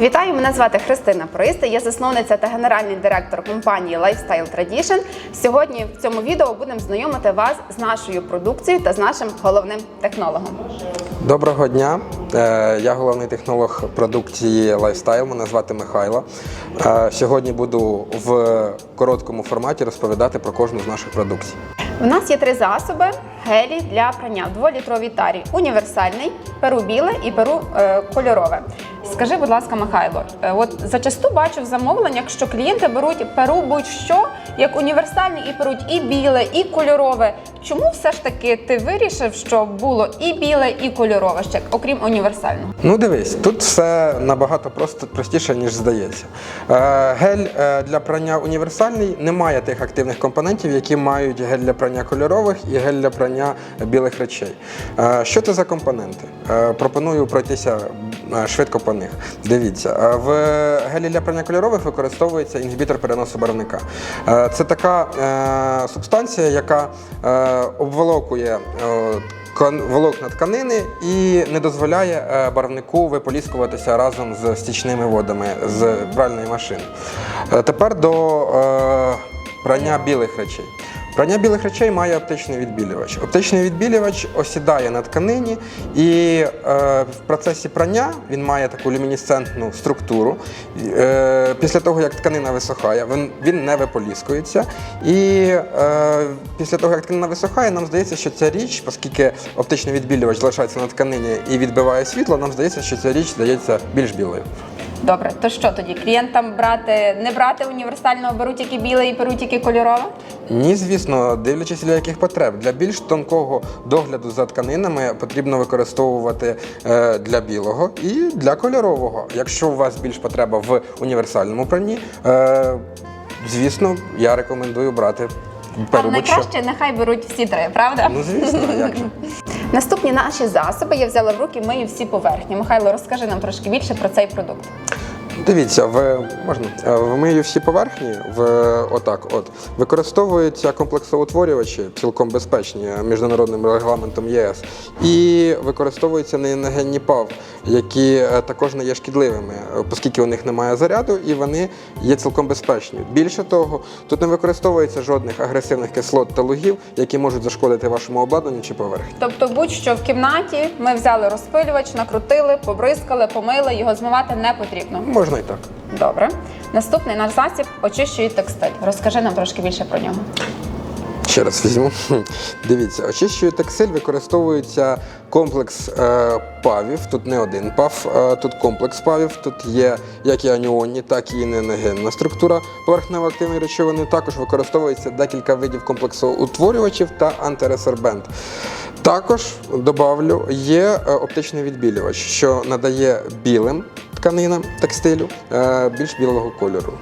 Вітаю, мене звати Христина Приста, я засновниця та генеральний директор компанії Lifestyle Tradition. Сьогодні в цьому відео будемо знайомити вас з нашою продукцією та з нашим головним технологом. Доброго дня. Е, Я головний технолог продукції Lifestyle, мене звати Михайло. Е, Сьогодні буду в короткому форматі розповідати про кожну з наших продукцій. У нас є три засоби гелі для прання в дволітровій тарі: універсальний, перу біле і перу е, кольорове. Скажи, будь ласка, Михайло, е, от зачасту бачу в замовленнях, що клієнти беруть перу будь-що як універсальний і беруть і біле, і кольорове. Чому все ж таки ти вирішив, що було і біле, і кольорове ще, окрім універсального? Ну дивись, тут все набагато просто простіше, ніж здається. Е, Гель е, для прання універсальний не має тих активних компонентів, які мають гель для прання кольорових і гель для прання білих речей. Е, Що це за компоненти? Е, Пропоную пройтися швидко по них. Дивіться, е, в гелі для прання кольорових використовується інгібітор переносу барвника. Е, Це така е, субстанція, яка е, обволокує е, волокна тканини і не дозволяє е, барвнику виполіскуватися разом з стічними водами з пральної машини. Е, Тепер до е, прання білих речей. Прання білих речей має оптичний відбілювач. Оптичний відбілювач осідає на тканині, і е, в процесі прання він має таку люмінесцентну структуру. Е, після того, як тканина висохає, він, він не виполіскується. І е, після того, як тканина висохає, нам здається, що ця річ, оскільки оптичний відбілювач залишається на тканині і відбиває світло, нам здається, що ця річ здається більш білою. Добре, то що тоді? Клієнтам брати не брати універсального, беруть тільки біле і беруть тільки кольорове? Ні, звісно, дивлячись для яких потреб. Для більш тонкого догляду за тканинами потрібно використовувати е, для білого і для кольорового. Якщо у вас більш потреба в універсальному пранні, е, звісно, я рекомендую брати Але найкраще нехай беруть всі три, правда? Ну, звісно, як же. Наступні наші засоби я взяла в руки мию всі поверхні. Михайло, розкажи нам трошки більше про цей продукт. Дивіться, в можна Е, в мию всі поверхні в отак. От використовуються комплексоутворювачі, цілком безпечні міжнародним регламентом ЄС, і використовуються неіногенні ПАВ, які е, також не є шкідливими, оскільки у них немає заряду, і вони є цілком безпечні. Більше того, тут не використовується жодних агресивних кислот та лугів, які можуть зашкодити вашому обладнанню чи поверхні. Тобто, будь-що в кімнаті ми взяли розпилювач, накрутили, побризкали, помили, його змивати не потрібно. Можна і так. Добре. Наступний наш засіб очищує текстиль. Розкажи нам трошки більше про нього. Ще раз візьму. Дивіться, очищує текстиль використовується комплекс е, павів. Тут не один пав, е, тут комплекс павів. Тут є як і аніонні, так і ненегенна структура поверхнево-активної речовини. Також використовується декілька видів комплексу утворювачів та антиресорбент. Також добавлю є е, оптичний відбілювач, що надає білим тканинам текстилю е, більш білого кольору.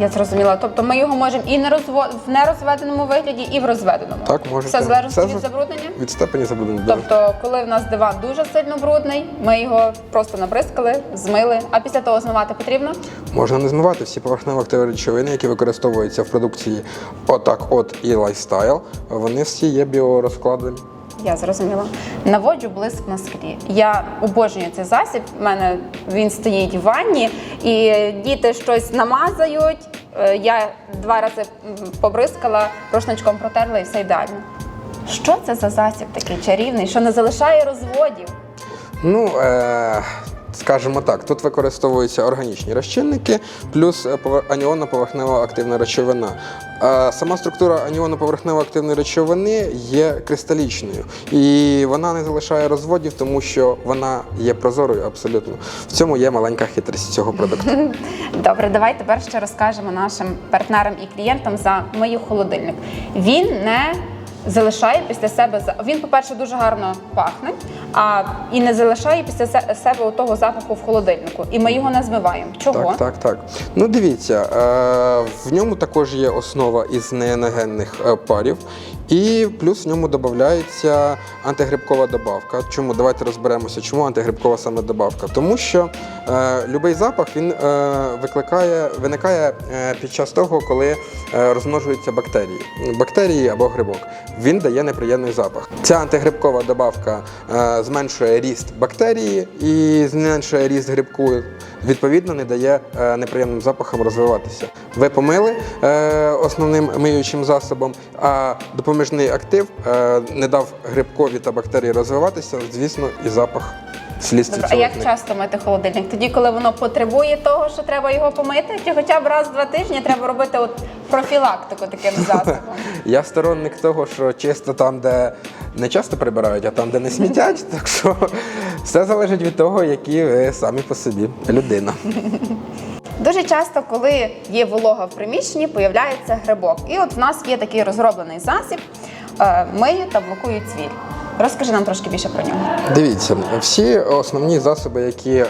Я зрозуміла. Тобто ми його можемо і не розво... в нерозведеному вигляді, і в розведеному. Так, можете. Все залежить від забруднення. Від степені забруднення. да. Тобто, коли в нас диван дуже сильно брудний, ми його просто набризкали, змили, а після того змивати потрібно. Можна не змивати всі поверхнево-активні речовини, які використовуються в продукції отак, от і лайфстайл. Вони всі є біорозкладені. Я зрозуміла. Наводжу блиск на склі. Я обожнюю цей засіб. У мене він стоїть в ванні, і діти щось намазають. Е, Я два рази побризкала, рушничком протерла і все ідеально. Що це за засіб такий чарівний, що не залишає розводів? Ну, е- скажімо так, тут використовуються органічні розчинники, плюс е, аніонно-поверхнева активна речовина. Сама структура аніонно-поверхнево активної речовини є кристалічною, і вона не залишає розводів, тому що вона є прозорою абсолютно. В цьому є маленька хитрість цього продукту. Добре, давай тепер ще розкажемо нашим партнерам і клієнтам за мою холодильник. Він не залишає після себе він, по-перше, дуже гарно пахне, а і не залишає після себе того запаху в холодильнику. І ми його не змиваємо. Чого? Так, так, так. Ну дивіться, е, в ньому також є основа із нееногенних е, парів, і плюс в ньому додається антигрибкова добавка. Чому? Давайте розберемося, чому антигрибкова саме добавка. Тому що е, будь-який запах він е, викликає, виникає е, під час того, коли е, розмножуються бактерії. Бактерії або грибок. Він дає неприємний запах. Ця антигрибкова добавка е, зменшує ріст бактерії і зменшує ріст грибку відповідно не дає е, неприємним запахам розвиватися. Ви помили е, основним миючим засобом, а допоміжний актив е, не дав грибкові та бактерії розвиватися, звісно, і запах слізці а цього як часто мити холодильник? Тоді, коли воно потребує того, що треба його помити, чи хоча б раз в два тижні треба робити от профілактику таким засобом? Я сторонник того, що чисто там, де не часто прибирають, а там, де не смітять. Так що все залежить від того, які ви самі по собі людина. Дуже часто, коли є волога в приміщенні, появляється грибок. І от в нас є такий розроблений засіб е, мию та блокую цвіль. Розкажи нам трошки більше про нього. Дивіться, всі основні засоби, які е,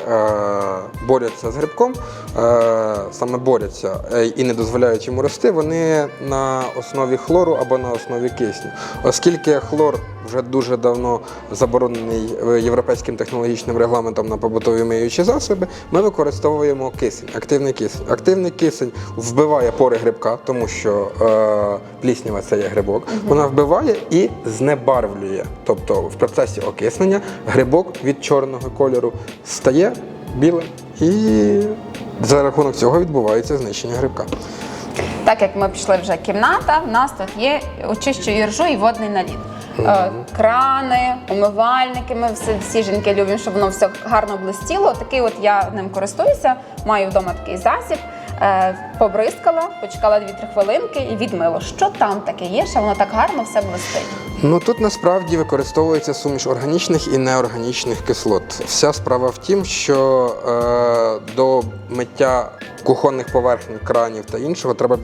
борються з грибком, е, саме борються е, і не дозволяють йому рости, вони на основі хлору або на основі кисню. Оскільки хлор вже дуже давно заборонений е, європейським технологічним регламентом на побутові миючі засоби, ми використовуємо кисень, активний кисень. Активний кисень вбиває пори грибка, тому що е, пліснява це є грибок. Вона вбиває і знебарвлює. Тобто в процесі окиснення грибок від чорного кольору стає білим і за рахунок цього відбувається знищення грибка. Так як ми пішли вже кімната, в нас тут є очищую ржу і водний наліт. Е, Крани, умивальники. Ми всі, всі жінки любимо, щоб воно все гарно блистіло. Такий от я ним користуюся. Маю вдома такий засіб. Е, Побризкала, почекала 2-3 хвилинки і відмило. Що там таке є, що воно так гарно все блистить. Ну тут насправді використовується суміш органічних і неорганічних кислот. Вся справа в тім, що е, до миття кухонних поверхень, кранів та іншого треба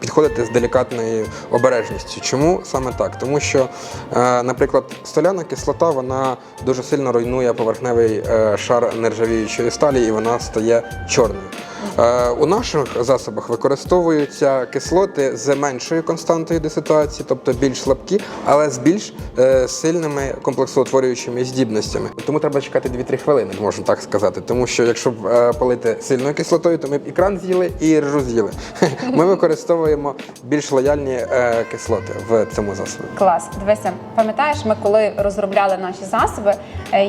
підходити з делікатною обережністю. Чому саме так? Тому що, е, наприклад, столяна кислота вона дуже сильно руйнує поверхневий е, шар нержавіючої сталі і вона стає чорною. Е, У наших засобах використовуються кислоти з меншою константою деситуації, тобто більш слабкі, але з більш е, сильними комплексоутворюючими здібностями. Тому треба чекати 2-3 хвилини, можна так сказати. Тому що якщо е, палити сильною кислотою, то ми б і кран з'їли, і ржу з'їли. Ми використовуємо більш лояльні кислоти в цьому засобі. Клас, дивися, пам'ятаєш, ми коли розробляли наші засоби,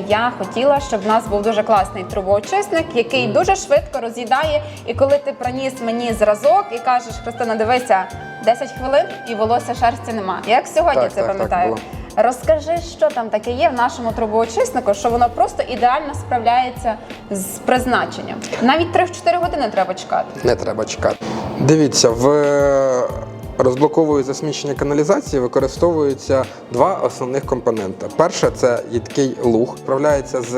я хотіла, щоб в нас був дуже класний трубоочисник, який дуже швидко роз'їдає. І коли ти приніс мені зразок і кажеш, Христина, дивися, 10 хвилин і волосся шерсті нема. Як сьогодні Так, це так, так пам'ятаю. було. Розкажи, що там таке є в нашому трубоочиснику, що воно просто ідеально справляється з призначенням. Навіть 3-4 години треба чекати. Не треба чекати. Дивіться, в розблоковою засмічення каналізації використовуються два основних компоненти. Перше це їдкий луг, справляється з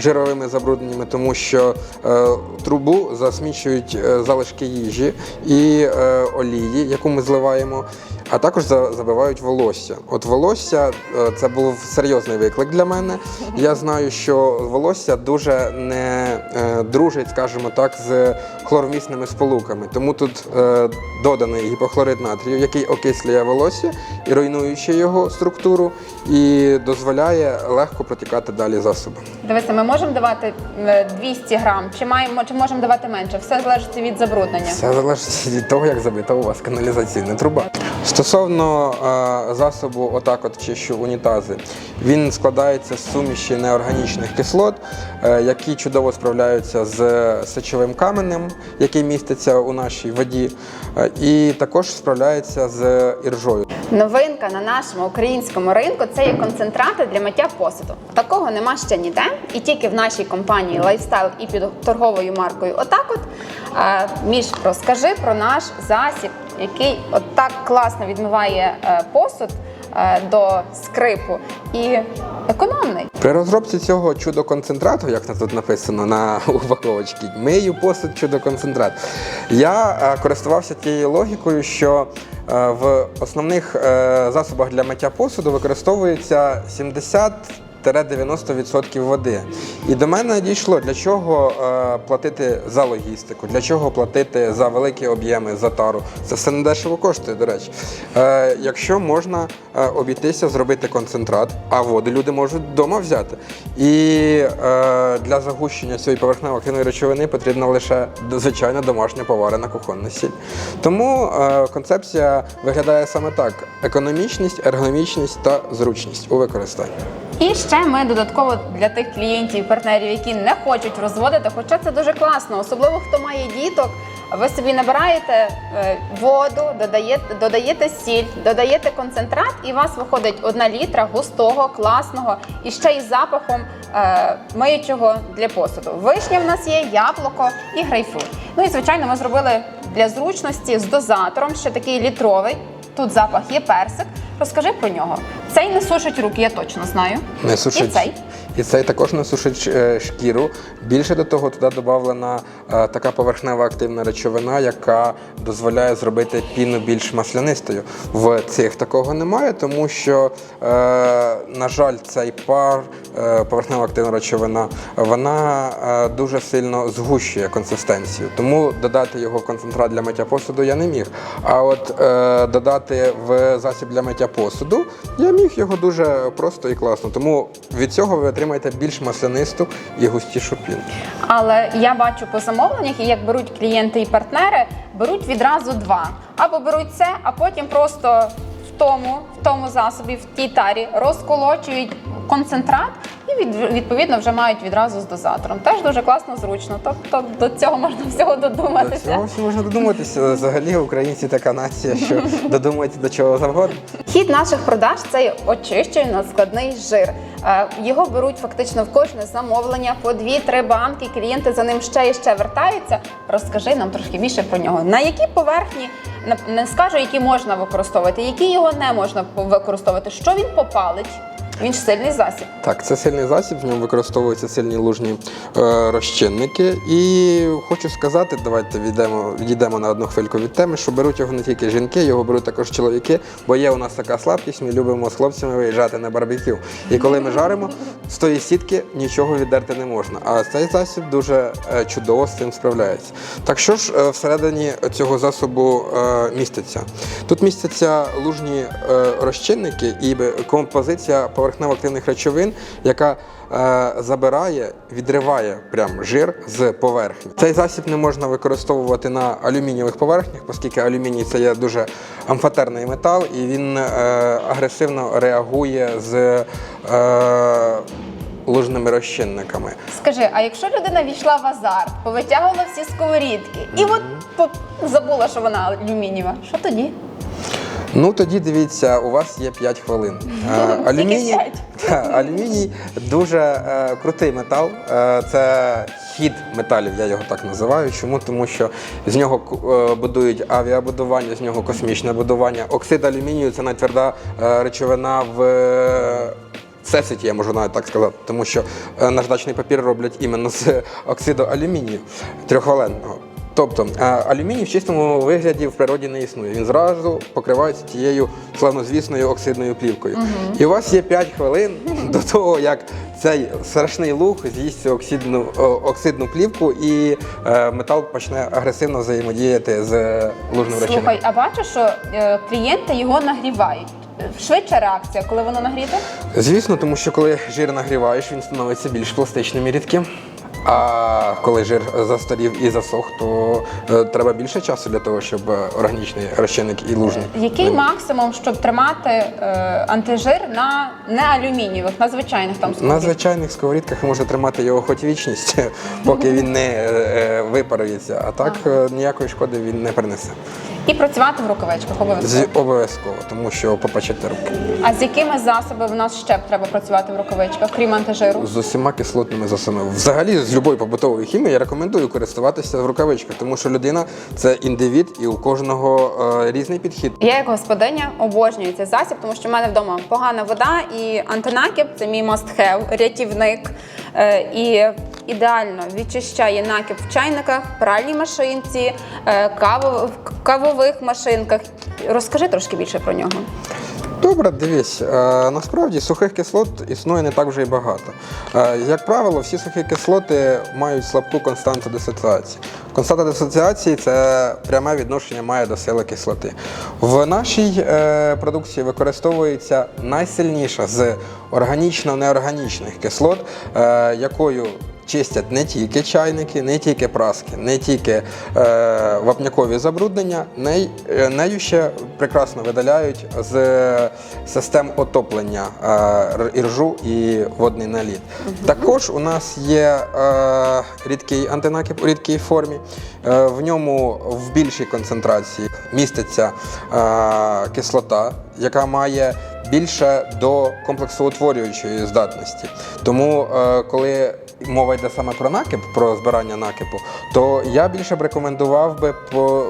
жировими забрудненнями, тому що е, трубу засмічують е, залишки їжі і е, олії, яку ми зливаємо. А також за- забивають волосся. От волосся е, це був серйозний виклик для мене. Я знаю, що волосся дуже не е, дружить, скажімо так, з хлоромісними сполуками. Тому тут е, доданий гіпохлорид натрію, який окислює волосся і руйнуючи його структуру, і дозволяє легко протікати далі засобом. Дивися, ми можемо давати е, 200 грам, чи маємо, чи можемо давати менше. Все залежить від забруднення. Все залежить від того, як забита у вас каналізаційна труба. Стосовно е, засобу, отак от чищу унітази, він складається з суміші неорганічних кислот, е, які чудово справляються з сечовим каменем, який міститься у нашій воді, е, і також справляється з іржою. Новинка на нашому українському ринку це є концентрати для миття посуду. Такого нема ще ніде, і тільки в нашій компанії Lifestyle і під торговою маркою. Отак, от Е, Міш, розкажи про наш засіб, який от так класно відмиває е, посуд е, до скрипу і економний. При розробці цього чудо-концентрату, як тут написано на упаковочці, мию посуд чудо-концентрат. Я е, користувався тією логікою, що в основних засобах для миття посуду використовується 70 90% води. І до мене дійшло, для чого е, платити за логістику, для чого платити за великі об'єми, за тару. Це все недешево коштує, до речі. Е, якщо можна е, обійтися, зробити концентрат, а воду люди можуть вдома взяти. І для загущення цієї поверхнево-активної речовини потрібна лише звичайна домашня поварена кухонна сіль. Тому концепція виглядає саме так: економічність, ергономічність та зручність у використанні. І ще ми додатково для тих клієнтів, партнерів, які не хочуть розводити, хоча це дуже класно, особливо хто має діток. Ви собі набираєте е, воду, додаєте, додаєте сіль, додаєте концентрат, і у вас виходить одна літра густого, класного і ще й запахом е, миючого для посуду. Вишня в нас є, яблуко і грейпфрут. Ну і звичайно, ми зробили для зручності з дозатором, ще такий літровий. Тут запах є персик. Розкажи про нього. Цей не сушить руки, я точно знаю. Не сушить. І цей. І цей також не сушить е, шкіру. Більше до того, туди додавлена е, така поверхнева активна речовина, яка дозволяє зробити піну більш маслянистою. В цих такого немає, тому що, е, на жаль, цей пар, поверхнева активна речовина, вона дуже сильно згущує консистенцію. Тому додати його в концентрат для миття посуду я не міг. А от додати в засіб для миття посуду я міг його дуже просто і класно. Тому від цього ви отримаєте більш маслянисту і густішу пінку. Але я бачу по замовленнях, і як беруть клієнти і партнери, беруть відразу два. Або беруть це, а потім просто в тому, в тому засобі, в тій тарі розколочують концентрат і від, відповідно вже мають відразу з дозатором. Теж дуже класно, зручно. Тобто до цього можна всього До цього всі можна додуматися. Взагалі українці така нація, що додумується до чого завгодно. Хід наших продаж це очищений надскладний жир. Е, Його беруть фактично в кожне замовлення по 2-3 банки. Клієнти за ним ще і ще вертаються. Розкажи нам трошки більше про нього. На які поверхні не скажу, які можна використовувати, які його не можна використовувати. Що він попалить? Він ж сильний засіб. Так, це сильний засіб, в ньому використовуються сильні лужні е, розчинники. І хочу сказати, давайте відійдемо, відійдемо на одну хвильку від теми, що беруть його не тільки жінки, його беруть також чоловіки, бо є у нас така слабкість, ми любимо з хлопцями виїжджати на барбекю. І коли ми жаримо, з тої сітки нічого віддерти не можна. А цей засіб дуже е, чудово з цим справляється. Так що ж е, всередині цього засобу е, міститься? Тут містяться лужні е, розчинники і композиція поверхнево-активних речовин, яка е, забирає, відриває прям жир з поверхні. Цей засіб не можна використовувати на алюмінієвих поверхнях, оскільки алюміній це є дуже амфотерний метал, і він е, агресивно реагує з. Е, Лужними розчинниками. Скажи, а якщо людина війшла в азарт, повитягувала всі сковорідки, і от забула, що вона алюмінієва, що тоді? Ну тоді дивіться, у вас є 5 хвилин. Е, Алюміній. Та, алюміній дуже е, крутий метал. Е, це хід металів, я його так називаю. Чому? Тому що з нього е, будують авіабудування, з нього космічне будування. Оксид алюмінію це найтверда е, речовина в. е, Всесвіті, я можу навіть так сказати, тому що наждачний папір роблять іменно з оксиду алюмінію трьохвалентного. Тобто е, алюміній в чистому вигляді в природі не існує. Він зразу покривається тією славнозвісною оксидною плівкою. І у вас є 5 хвилин до того, як цей страшний луг з'їсть цю оксидну, оксидну плівку, і е, метал почне агресивно взаємодіяти з е, лужним речовиною. Слухай, а бачу, що клієнти його нагрівають. Швидша реакція, коли воно нагріте? Звісно, тому що коли жир нагріваєш, він становиться більш пластичним і рідким. А коли жир застарів і засох, то е, треба більше часу для того, щоб е, органічний розчинник і лужний. Який максимум, щоб тримати е, антижир на не алюмінієвих, на звичайних там На сковорідках? звичайних сковорідках ви можете тримати його хоч вічність, поки він не е, е, випарується, а так е, ніякої шкоди він не принесе. І працювати в рукавичках обов'язково. З обов'язково, тому що попечете руки. А з якими засобами в нас ще треба працювати в рукавичках, крім антижиру? З усіма кислотними засобами. Взагалі, з будь-якою побутовою хімією я рекомендую користуватися в рукавичках, тому що людина це індивід і у кожного е, різний підхід. Я як господиня обожнюю цей засіб, тому що в мене вдома погана вода і антинакіп це мій must-have, рятівник. Е, і ідеально відчищає накіп в чайниках, пральній машинці, е, в кавових машинках. Розкажи трошки більше про нього. Добре, дивись, е, насправді сухих кислот існує не так вже й багато. Е, як правило, всі сухі кислоти мають слабку константу дисоціації. Константа дисоціації це пряме відношення має до сили кислоти. В нашій продукції використовується найсильніша з органічно-неорганічних кислот, якою чистять не тільки чайники, не тільки праски, не тільки е, вапнякові забруднення, нею, е, нею ще прекрасно видаляють з систем отоплення е, іржу і водний наліт. Також у нас є е, рідкий антинакип у рідкій формі. Е, в ньому в більшій концентрації міститься е, кислота, яка має більше до комплексоутворюючої здатності. Тому, е, коли мова йде саме про накип, про збирання накипу, то я більше б рекомендував би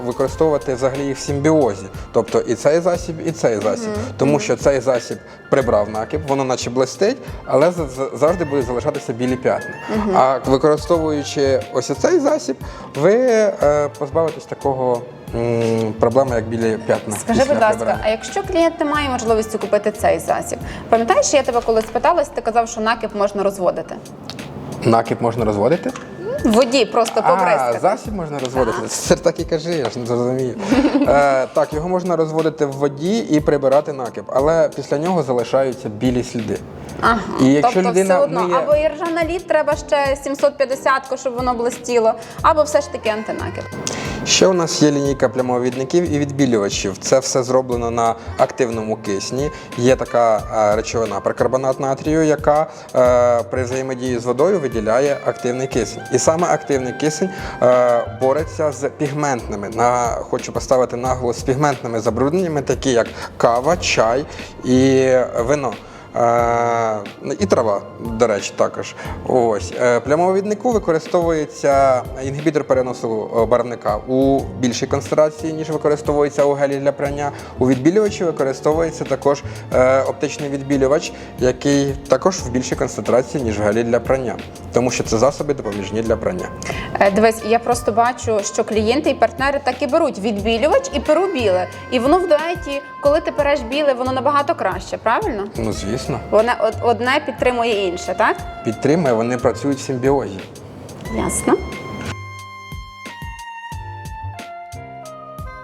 використовувати взагалі їх в симбіозі. Тобто і цей засіб, і цей засіб. Тому що цей засіб прибрав накип, воно наче блистить, але за- за- завжди будуть залишатися білі п'ятна. А використовуючи ось цей засіб, ви е, позбавитесь такого м, проблеми, як білі п'ятна. Скажи, будь ласка, прибирання. а якщо клієнт не має можливості купити цей засіб, пам'ятаєш, я тебе колись питалась, ти казав, що накип можна розводити? Накип можна розводити? В воді просто А, засіб можна розводити. Це так і кажи, я ж не зрозумію. Е, так, його можна розводити в воді і прибирати накип, але після нього залишаються білі сліди. Ага. І якщо тобто людина все одно, миє- або іржа лід треба ще 750, щоб воно блистіло, або все ж таки антинакип. Ще у нас є лінійка плямовідників і відбілювачів. Це все зроблено на активному кисні. Є така е, речовина перкарбонат натрію, яка е, при взаємодії з водою виділяє активний кисень. І саме активний кисень е, бореться з пігментними. На, хочу поставити наголос з пігментними забрудненнями, такі як кава, чай і вино. Е, і трава, до речі, також. Ось Е, плямовіднику використовується інгібітор переносу е, барвника у більшій концентрації, ніж використовується у гелі для прання. У відбілювачі використовується також оптичний відбілювач, який також в більшій концентрації, ніж в гелі для прання, тому що це засоби допоміжні для прання. Дивись, я просто бачу, що клієнти і партнери так і беруть відбілювач і перу біле. І воно в дуеті, коли ти переш біле, воно набагато краще, правильно? Ну звісно, Воно од- одне підтримує інше, так? підтримує, вони працюють в симбіозі. Ясно.